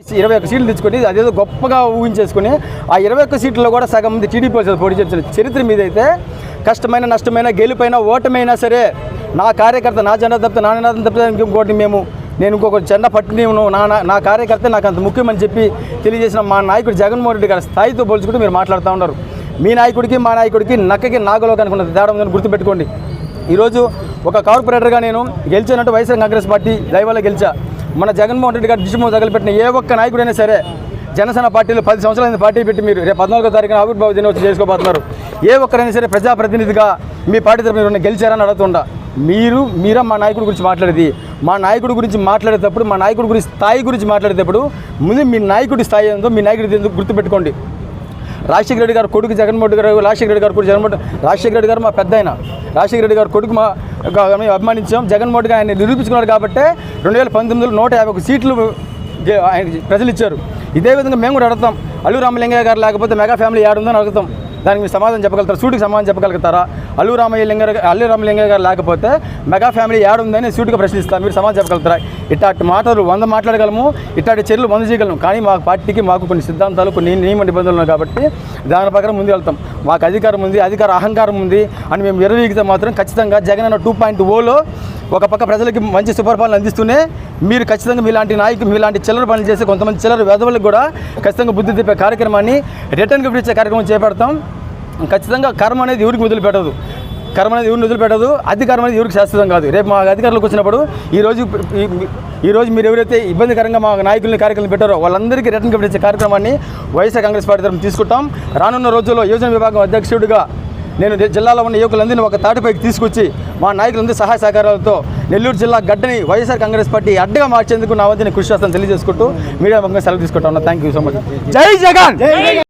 ఇరవై ఒక్క సీట్లు తెచ్చుకొని అదేదో గొప్పగా ఊహించేసుకుని ఆ ఇరవై ఒక్క సీట్లలో కూడా సగం మంది టీడీపీ వాళ్ళు పోటీ చేసిన చరిత్ర మీద అయితే కష్టమైన నష్టమైన గెలుపైన ఓటమైనా సరే నా కార్యకర్త నా జెండా తప్పితే నా నినాదం తప్పితే ఇంకోటి మేము నేను ఇంకొక జెండా పట్టుకుని నా నా- కార్యకర్త నాకు అంత ముఖ్యమని చెప్పి తెలియజేసిన మా నాయకుడు జగన్మోహన్ రెడ్డి గారి స్థాయితో పోల్చుకుంటూ మీరు మాట్లాడుతూ ఉన్నారు. మీ నాయకుడికి మా నాయకుడికి నక్కకి నాగలో కనుకున్న తేడా ఉందని గుర్తుపెట్టుకోండి. ఈరోజు ఒక కార్పొరేటర్గా నేను గెలిచానంటే వైఎస్ఆర్ కాంగ్రెస్ పార్టీ దైవాలో గెలిచా. మన జగన్మోహన్ రెడ్డి గారు డిసిమో తగలపెట్టిన ఏ ఒక్క నాయకుడైనా సరే జనసేన పార్టీలో పది సంవత్సరాలైన పార్టీ పెట్టి మీరు రేపు పద్నాలుగో తారీఖున ఆవిర్భావ దినోత్సవం చేసుకోబోతున్నారు. ఏ ఒక్కరైనా సరే ప్రజాప్రతినిధిగా మీ పార్టీ తరఫున గెలిచారని అడుగుతుండ? మీరు మీరా మా నాయకుడి గురించి మాట్లాడేది? మా నాయకుడి గురించి మాట్లాడేటప్పుడు మా నాయకుడి గురించి స్థాయి గురించి మాట్లాడేటప్పుడు ముందు మీ నాయకుడి స్థాయి ఏందో మీ నాయకుడి ఎందుకు గుర్తుపెట్టుకోండి. రాజశేఖర రెడ్డి గారు కొడుకు జగన్మోహన్ గారు రాజశేఖర రెడ్డి గారు కొడుకు జగన్మోహన్ రాజశేఖర రెడ్డి గారు మా పెద్ద ఆయన రాజశేఖర రెడ్డి గారు కొడుకు మా మేము అభిమానించాం. జగన్మోహన్ గారు ఆయన నిరూపించుకున్నాడు కాబట్టి రెండు వేల పంతొమ్మిదిలో నూట యాభై ఒక సీట్లు గే- ఆయన ప్రజలు ఇచ్చారు. ఇదే విధంగా మేము కూడా అడుగుతాం. అల్లు రామలింగయ్య గారు లేకపోతే మెగా ఫ్యామిలీ ఏడుందని అడుగుతాం. దానికి మీరు సమాధానం చెప్పగలుగుతారు? సూటికి సమాధానం చెప్పగలుగుతారా? అల్లు రామయ్య లింగ అల్లు రామలింగయ్య గారు లేకపోతే మెగా ఫ్యామిలీ ఏడుందని సూటిగా ప్రశ్నిస్తారు. మీరు సమాధానం చెప్పగలుగుతారా? ఇట్లాంటి మాటలు వంద మాట్లాడగలము. ఇట్లాంటి చర్యలు వంద చేయగలము కానీ మా పార్టీకి మాకు కొన్ని సిద్ధాంతాలు కొన్ని నియమ నిబంధనలు ఉన్నాయి కాబట్టి దాని ప్రకారం ముందు వెళ్తాం. మాకు అధికారం ఉంది అధికార అహంకారం ఉంది అని మేము విరవీగితే మాత్రం ఖచ్చితంగా జగన్ అన్న టూ పాయింట్ ఓలో ఒక పక్క ప్రజలకి మంచి సుపరిపాలన అందిస్తూనే మీరు ఖచ్చితంగా మీలాంటి నాయకులు మీలాంటి చిల్లర పనులు చేసే కొంతమంది చిల్లర వేదవులకు కూడా ఖచ్చితంగా బుద్ధి తెప్పే కార్యక్రమాన్ని రిటర్న్ గిఫ్ట్ ఇచ్చే కార్యక్రమం చేపడతాం. ఖచ్చితంగా కర్మ అనేది ఎవరికి వదిలిపెట్టదు కర్మ అనేది ఎవరిని వదిలిపెట్టదు అధికారం అనేది ఎవరికి శాశ్వతం కాదు. రేపు మా అధికారులకు వచ్చినప్పుడు ఈ రోజు ఈ- మీరు ఎవరైతే ఇబ్బందికరంగా మా నాయకుల్ని కార్యక్రమం పెట్టారో వాళ్ళందరికీ రిటర్న్ గిఫ్ట్ ఇచ్చే కార్యక్రమాన్ని వైఎస్ఆర్ కాంగ్రెస్ పార్టీ తరఫున తీసుకుంటాం. రానున్న రోజుల్లో యోజన విభాగం అధ్యక్షుడిగా నేను జిల్లాలో ఉన్న యువకులందరినీ ఒక తాటిపైకి తీసుకొచ్చి మా నాయకులందరి సహాయ సహకారాలతో నెల్లూరు జిల్లా గడ్డని వైఎస్ఆర్ కాంగ్రెస్ పార్టీ అడ్డగా మార్చేందుకు నా వద్ద కృషి చేస్తాను తెలియజేసుకుంటూ మీడియా ముఖంగా సెలవు తీసుకుంటా ఉన్నా. థ్యాంక్ యూ సో మచ్ జై జగన్!